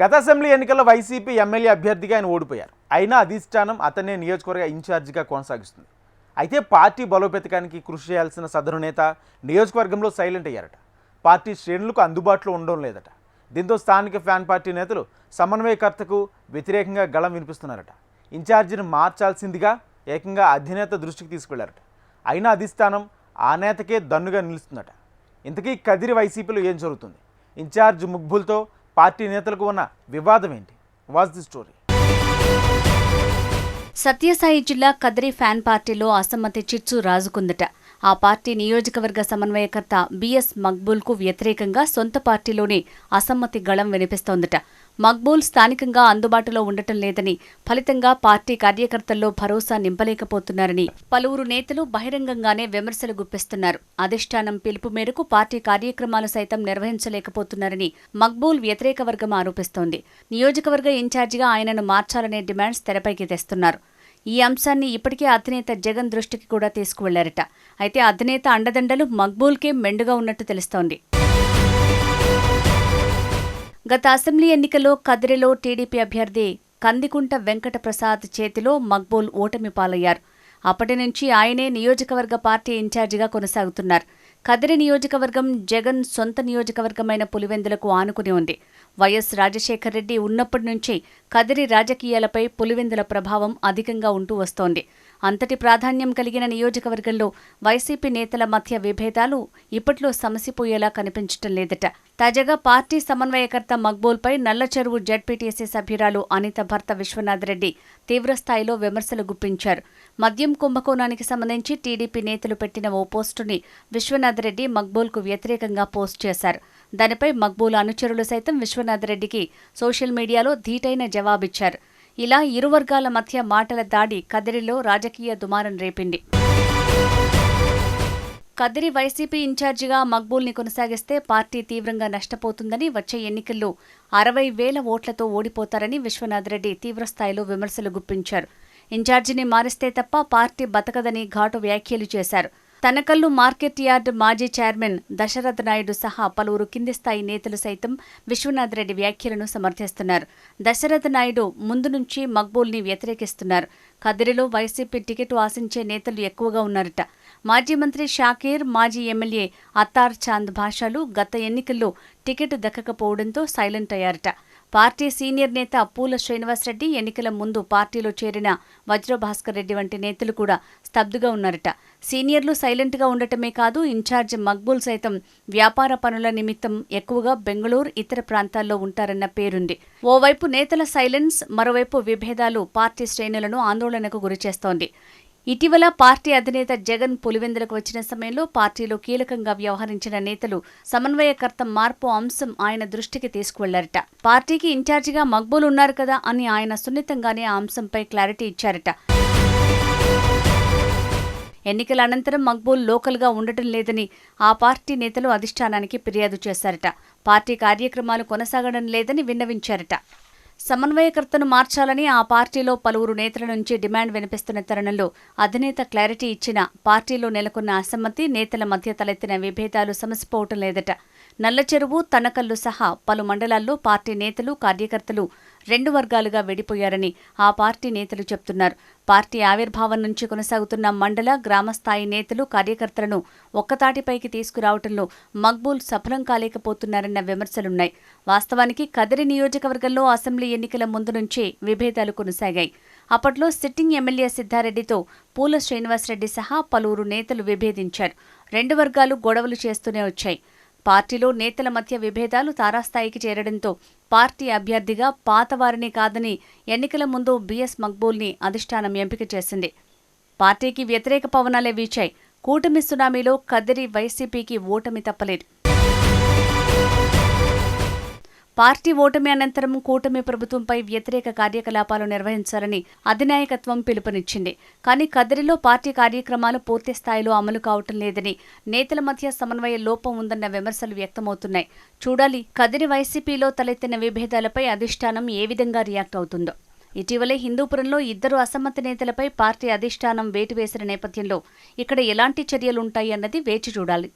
గత అసెంబ్లీ ఎన్నికల్లో YCP MLA అభ్యర్థిగా ఆయన ఓడిపోయారు. అయినా అధిష్టానం అతనే నియోజకవర్గ ఇన్ఛార్జిగా కొనసాగిస్తుంది. అయితే పార్టీ బలోపేతకానికి కృషి చేయాల్సిన సదరు నేత నియోజకవర్గంలో సైలెంట్ అయ్యారట. పార్టీ శ్రేణులకు అందుబాటులో ఉండడం లేదట. దీంతో స్థానిక ఫ్యాన్ పార్టీ నేతలు సమన్వయకర్తకు వ్యతిరేకంగా గళం వినిపిస్తున్నారట. ఇన్ఛార్జిని మార్చాల్సిందిగా ఏకంగా అధినేత దృష్టికి తీసుకెళ్ళారట అయినా అధిష్టానం ఆ నేతకే దన్నుగా నిలుస్తుందట. ఇంతకీ కదిరి వైసీపీలో ఏం జరుగుతుంది? ఇన్ఛార్జ్ ముగ్బుల్తో పార్టీ నేతలకు ఉన్న వివాదం ఏంటి? వాజ్ ది స్టోరీ సత్యసాయి జిల్లా కదిరి ఫ్యాన్ పార్టీలో అసమ్మతి చిచ్చు రాజుకుందట. ఆ పార్టీ నియోజకవర్గ సమన్వయకర్త బిఎస్ మక్బూల్కు వ్యతిరేకంగా సొంత పార్టీలోనే అసమ్మతి గళం వినిపిస్తోందట. మక్బూల్ స్థానికంగా అందుబాటులో ఉండటం లేదని ఫలితంగా పార్టీ కార్యకర్తల్లో భరోసా నింపలేకపోతున్నారని పలువురు నేతలు బహిరంగంగానే విమర్శలు గుప్పిస్తున్నారు. అధిష్టానం పిలుపు మేరకు పార్టీ కార్యక్రమాలు సైతం నిర్వహించలేకపోతున్నారని మక్బూల్ వ్యతిరేక వర్గం ఆరోపిస్తోంది. నియోజకవర్గ ఇన్ఛార్జిగా ఆయనను మార్చాలనే డిమాండ్స్ తెరపైకి తెస్తున్నారు. ఈ అంశాన్ని ఇప్పటికే అధినేత జగన్ దృష్టికి కూడా తీసుకువెళ్ళారట. అయితే అధినేత అండదండలు మక్బూల్కే మెండుగా ఉన్నట్టు తెలుస్తోంది. గత అసెంబ్లీ ఎన్నికల్లో కదిరిలో టీడీపీ అభ్యర్థి కందికుంట వెంకటప్రసాద్ చేతిలో మక్బూల్ ఓటమి పాలయ్యారు. అప్పటి నుంచి ఆయనే నియోజకవర్గ పార్టీ ఇన్ఛార్జిగా కొనసాగుతున్నారు. కదిరి నియోజకవర్గం జగన్ సొంత నియోజకవర్గమైన పులివెందులకు ఆనుకుని ఉంది. వైఎస్ రాజశేఖరరెడ్డి ఉన్నప్పటి నుంచి కదిరి రాజకీయాలపై పులివెందుల ప్రభావం అధికంగా ఉంటూ వస్తోంది. అంతటి ప్రాధాన్యం కలిగిన నియోజకవర్గంలో వైసీపీ నేతల మధ్య విభేదాలు ఇప్పట్లో సమసిపోయేలా కనిపించటం లేదట. తాజాగా పార్టీ సమన్వయకర్త మక్బూల్పై నల్లచెరువు జడ్పీటీసీ సభ్యురాలు అనిత భర్త విశ్వనాథ్ రెడ్డి తీవ్రస్థాయిలో విమర్శలు గుప్పించారు. మద్యం కుంభకోణానికి సంబంధించి టీడీపీ నేతలు పెట్టిన ఓ పోస్టుని విశ్వనాథ్ రెడ్డి మక్బూల్కు వ్యతిరేకంగా పోస్ట్ చేశారు. దానిపై మక్బూల్ అనుచరులు సైతం విశ్వనాథ్ రెడ్డికి సోషల్ మీడియాలో ధీటైన జవాబిచ్చారు. ఇలా ఇరు వర్గాల మధ్య మాటల దాడి కదిరిలో రాజకీయ దుమారం రేపింది. కదిరి వైసీపీ ఇన్ఛార్జిగా మక్బూల్ని కొనసాగిస్తే పార్టీ తీవ్రంగా నష్టపోతుందని వచ్చే ఎన్నికల్లో అరవై వేల ఓట్లతో ఓడిపోతారని విశ్వనాథ్ రెడ్డి తీవ్రస్థాయిలో విమర్శలు గుప్పించారు. ఇన్ఛార్జిని మారిస్తే తప్ప పార్టీ బతకదని ఘాటు వ్యాఖ్యలు చేశారు. తనకల్లు మార్కెట్ యార్డ్ మాజీ చైర్మన్ దశరథ్ నాయుడు సహా పలువురు కింది స్థాయి నేతలు సైతం విశ్వనాథ్ రెడ్డి వ్యాఖ్యలను సమర్థిస్తున్నారు. దశరథ్ నాయుడు ముందు నుంచి మక్బూల్ని వ్యతిరేకిస్తున్నారు. కదిరిలో వైసీపీ టికెట్ ఆశించే నేతలు ఎక్కువగా ఉన్నారట. మాజీ మంత్రి షాకీర్ మాజీ ఎమ్మెల్యే అత్తార్ చాంద్ భాషలు గత ఎన్నికల్లో టికెట్ దక్కకపోవడంతో సైలెంట్ అయ్యారట. పార్టీ సీనియర్ నేత పూల శ్రీనివాసరెడ్డి ఎన్నికల ముందు పార్టీలో చేరిన వజ్రభాస్కర్ రెడ్డి వంటి నేతలు కూడా స్తబ్దుగా ఉన్నారట. సీనియర్లు సైలెంట్గా ఉండటమే కాదు ఇన్ఛార్జ్ మక్బూల్ సైతం వ్యాపార పనుల నిమిత్తం ఎక్కువగా బెంగళూరు ఇతర ప్రాంతాల్లో ఉంటారన్న పేరుంది. ఓవైపు నేతల సైలెన్స్ మరోవైపు విభేదాలు పార్టీ శ్రేణులను ఆందోళనకు గురిచేస్తోంది. ఇటీవల పార్టీ అధినేత జగన్ పులివెందులకు వచ్చిన సమయంలో పార్టీలో కీలకంగా వ్యవహరించిన నేతలు సమన్వయకర్త మార్పు అంశం ఆయన దృష్టికి తీసుకువెళ్ళారట. పార్టీకి ఇన్ఛార్జిగా మక్బూల్ ఉన్నారు కదా అని ఆయన సున్నితంగానే ఆ అంశంపై క్లారిటీ ఇచ్చారట. ఎన్నికల అనంతరం మక్బూల్ లోకల్గా ఉండటం లేదని ఆ పార్టీ నేతలు అధిష్టానానికి ఫిర్యాదు చేశారట. పార్టీ కార్యక్రమాలు కొనసాగడం లేదని విన్నవించారట. సమన్వయకర్తను మార్చాలని ఆ పార్టీలో పలువురు నేతల నుంచి డిమాండ్ వినిపిస్తున్న తరుణంలో అధినేత క్లారిటీ ఇచ్చిన పార్టీలో నెలకొన్న అసమ్మతి నేతల మధ్య తలెత్తిన విభేదాలు సమసిపోవటం లేదట. నల్లచెరువు తనకల్లు సహా పలు మండలాల్లో పార్టీ నేతలు కార్యకర్తలు రెండు వర్గాలుగా విడిపోయారని ఆ పార్టీ నేతలు చెప్తున్నారు. పార్టీ ఆవిర్భావం నుంచి కొనసాగుతున్న మండల గ్రామస్థాయి నేతలు కార్యకర్తలను ఒక్కతాటిపైకి తీసుకురావటంలో మక్బూల్ సఫలం కాలేకపోతున్నారన్న విమర్శలున్నాయి. వాస్తవానికి కదిరి నియోజకవర్గంలో అసెంబ్లీ ఎన్నికల ముందు నుంచే విభేదాలు కొనసాగాయి. అప్పట్లో సిట్టింగ్ ఎమ్మెల్యే సిద్ధారెడ్డితో పూల శ్రీనివాసరెడ్డి సహా పలువురు నేతలు విభేదించారు. రెండు వర్గాలు గొడవలు చేస్తూనే వచ్చాయి. పార్టీలో నేతల మధ్య విభేదాలు తారాస్థాయికి చేరడంతో పార్టీ అభ్యర్థిగా పాతవారిని కాదని ఎన్నికల ముందు బీఎస్ మక్బూల్ని అధిష్టానం ఎంపిక చేసింది. పార్టీకి వ్యతిరేక పవనాలే వీచాయి. కూటమి సునామీలో కదిరి వైసీపీకి ఓటమి తప్పలేదు. పార్టీ ఓటమి అనంతరం కూటమి ప్రభుత్వంపై వ్యతిరేక కార్యకలాపాలు నిర్వహించాలని అధినాయకత్వం పిలుపునిచ్చింది. కానీ కదిరిలో పార్టీ కార్యక్రమాలు పూర్తి స్థాయిలో అమలు కావటం లేదని నేతల మధ్య సమన్వయ లోపం ఉందన్న విమర్శలు వ్యక్తమవుతున్నాయి. చూడాలి కదిరి వైసీపీలో తలెత్తిన విభేదాలపై అధిష్టానం ఏ విధంగా రియాక్ట్ అవుతుందో. ఇటీవలే హిందూపురంలో ఇద్దరు అసమ్మతి నేతలపై పార్టీ అధిష్టానం వేటు వేసిన నేపథ్యంలో ఇక్కడ ఎలాంటి చర్యలుంటాయి అన్నది వేచి చూడాలి.